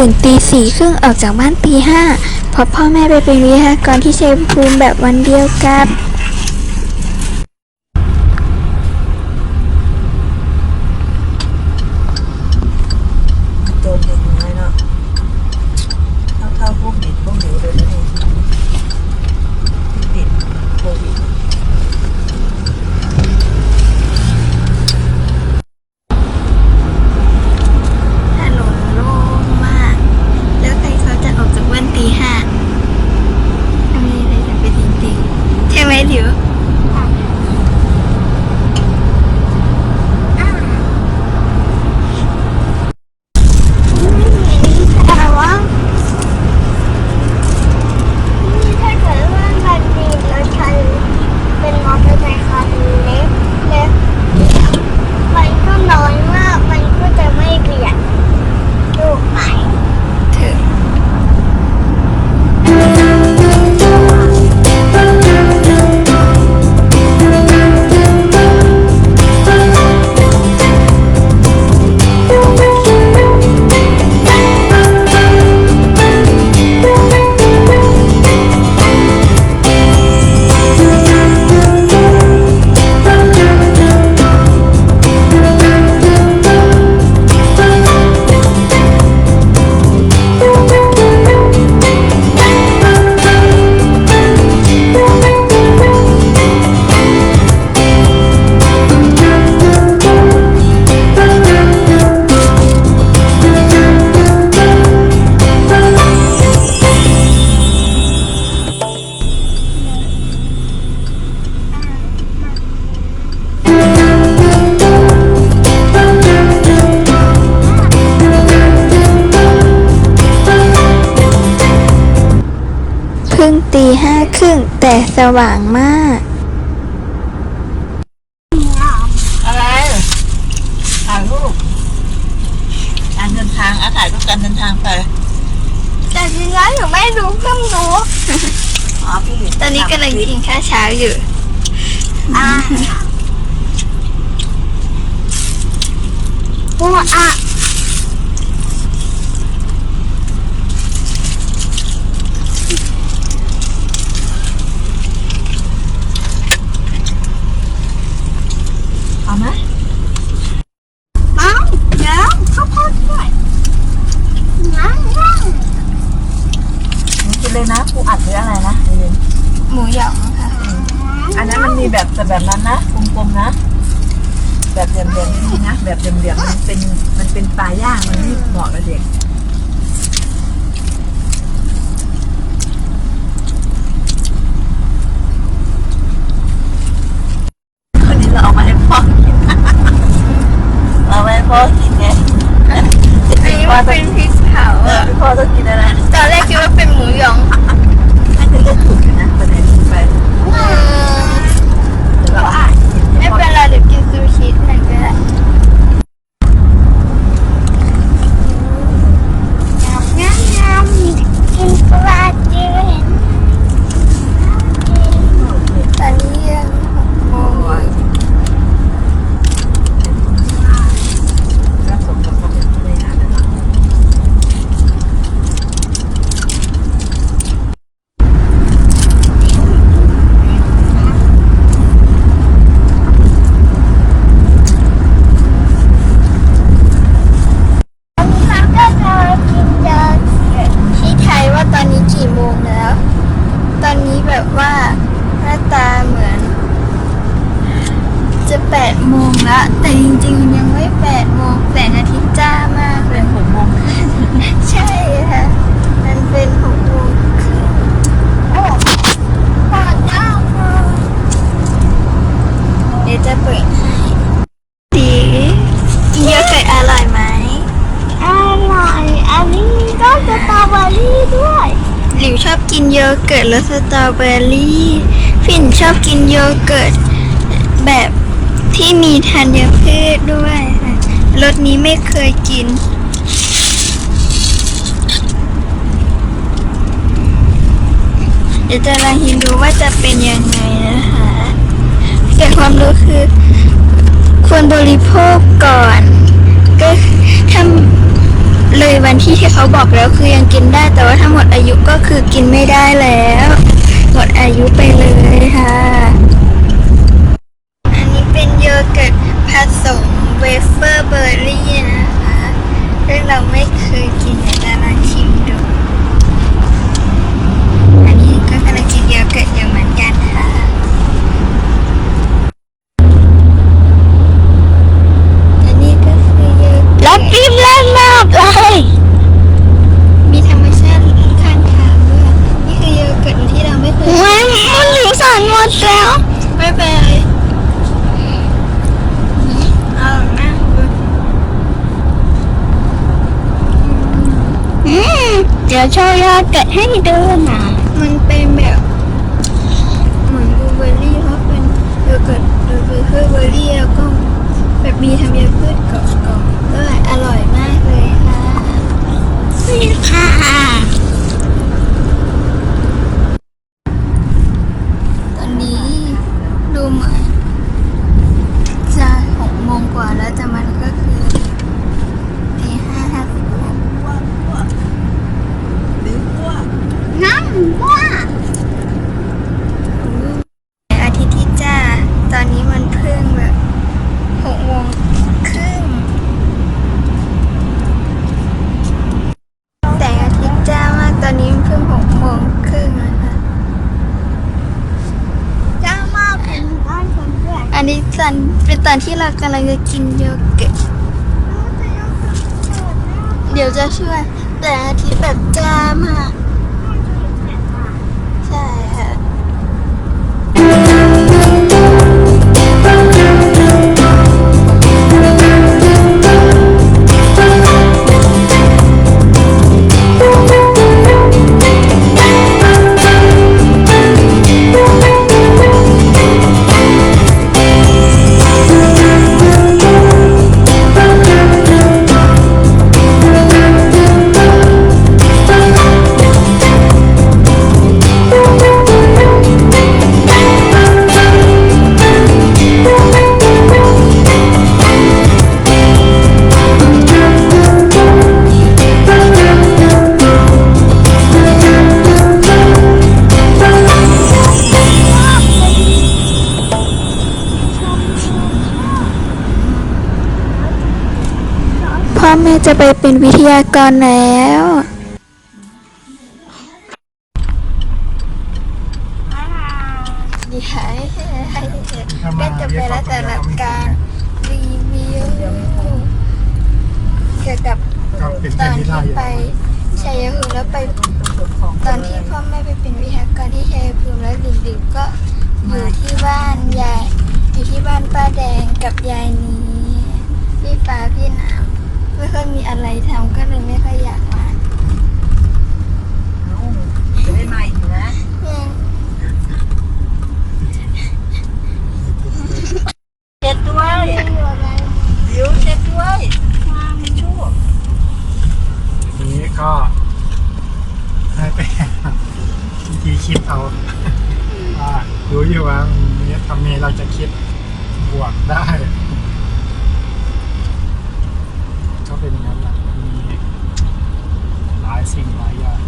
ตื่นตีสี่ครึ่งออกจากบ้านตีห้าเพราะพ่อแม่ไปเป็นวิทยากรที่เชฟภูมิแบบวันเดียวกับ ครึ่งแต่สว่างมาก อะไรถ่ายรูปการเดินทางอาถ่ายรูปการเดินทางไปแต่ทีนี้หนูไม่รู้เพิ่งรู้อ๋อพี่หลิตอนนี้กำลังกินข้าวเช้าอยู่อ่าหัวอะ เอาไหม น้องเดี๋ยวข้าวโพดด้วยน้องน้อง หนูกิน เลยนะปูอัดหรืออะไรนะเรียนหมูหยองค่ะอันนั้นมันมีแบบแต่แบบนั้นนะกลมๆนะ แบบเหลี่ยมๆนี่นะแบบเหลี่ยมๆมันเป็นมันเป็นปลาย่างมันไม่เหมาะกับเด็ก คนนี้เราเอามาให้พ่อกิน เราไว้ให้พ่อกินไง อันนี้มันเป็นพริกเผา เออ อะ พ่อต้องกินอะไร ตอนแรกคิดว่าเป็นหมูหยอง น่าจะเลือกถูกอยู่นะประเด็นไป เออ เดี๋ยวเราอ่านกิน ไม่เป็นไรเดี๋ยวกินซูชิแทนก็ได้ งามงามกินปลาเจน ตอนนี้ยังหกโมงอยู่ รับสมกับความเป็นผู้บริหารนะครับ เขาก็จะกินเยอะ ที่ไทยว่าตอนนี้กี่โมงแล้ว ตอนนี้แบบว่าหน้าตาเหมือน จะแปดโมงละแต่จริงๆยังไม่แปดโมงแสงอาทิตย์จ้ามากเลเป็ยนหกโมงครึ่งใช่ค่ะมันเป็นหกโมงครึ่งโอ้ปลาเจ้าค่ะเดี๋ยวจะเปิดให้ดีกินโยเกิร์ตอร่อยไหมอร่อยอันนี้ก็สตรอเบอรี่ด้วยหลิวชอบกินโยเกิร์ตรสสตรอเบอรี่ ฟินชอบกินโยเกิร์ตแบบ ที่มีธัญพืชด้วยค่ะรสนี้ไม่เคยกิน เดี๋ยวจะลองชิมดูว่าจะเป็นยังไงนะคะแต่ความรู้คือ ควรบริโภคก่อน ก็ถ้าเลยวันที่ที่เขาบอกแล้วคือยังกินได้ แต่ว่าถ้าหมดอายุก็คือกินไม่ได้แล้ว หมดอายุไปเลยค่ะ เป็นโยเกิดผสมเวเฟอร์เบอร์รี่นะคะ ซึ่งเราไม่เคยกินนะลองชิมดู อันนี้ก็กำลังกินโยเกิร์ตอยู่เหมือนกันค่ะ อันนี้ก็คือโยเกิร์ต แล้วปิ้มแรงมากเลย มีธรรมชาติข้างทางด้วย นี่คือโยเกิร์ตที่เราไม่เคย มันมันถึงสั่นหมดแล้ว ไม่เป็นไรเอาหน้า อืมเดี๋ยวโชว์ยอดเกิดให้ดูนะ มันเป็นแบบ เหมือนบลูเบอร์รี่เพราะเป็นโยเกิร์ตโดยคือเบอร์รี่แล้วก็แบบมีธัญพืชกรอบๆด้วยอร่อยมากเลยค่ะ นี่ค่ะ ตอนนี้ดูเหมือนจะหกโมงกว่าแล้วแต่มันก็คือตีห้าห้าสิบหก น้ำว่า อาทิตย์ที่จ้า ตอนนี้มันเพิ่งแบบหกโมงครึ่งแต่อาทิตย์จ้ามากตอนนี้มันเพิ่งหกโมงครึ่งนะคะ จ้ามากเป็นบ้านคนด้วย อั นี้ตอนเป็นตอนที่เรากำลังจะกินโยเกิร์ตเดี๋ยวจะช่วย แต่อาทิตย์แบบจ้ามาก อแม่จะไปเป็นวิทยากรแล้ว ดีหายก็จะไปแล้วแต่ละการรีวิวเกี่ยวกับตอนที่ได้ไปชัยภูมิแล้วไปตอนที่พ่อแม่ไปเป็นวิทยากรที่ชัยภูมิแล้วดิบๆก็อยู่ที่บ้านยายอยู่ที่บ้านป้าแดงกับยายนี้พี่ฟ้าพี่น้ำ ไม่ค่อยมีอะไรทำก็เลยไม่ค่อยอยากมาจะได้มาอีกนะเนี่ยเช็ดด้วยดิวเช็ดด้วยทิชชู่ทีนี้ก็ให้ไปวิธีคิดเอาว่ารู้อยู่ว่ามีทำไงเราจะคิดบวกได้ ก็ เป็น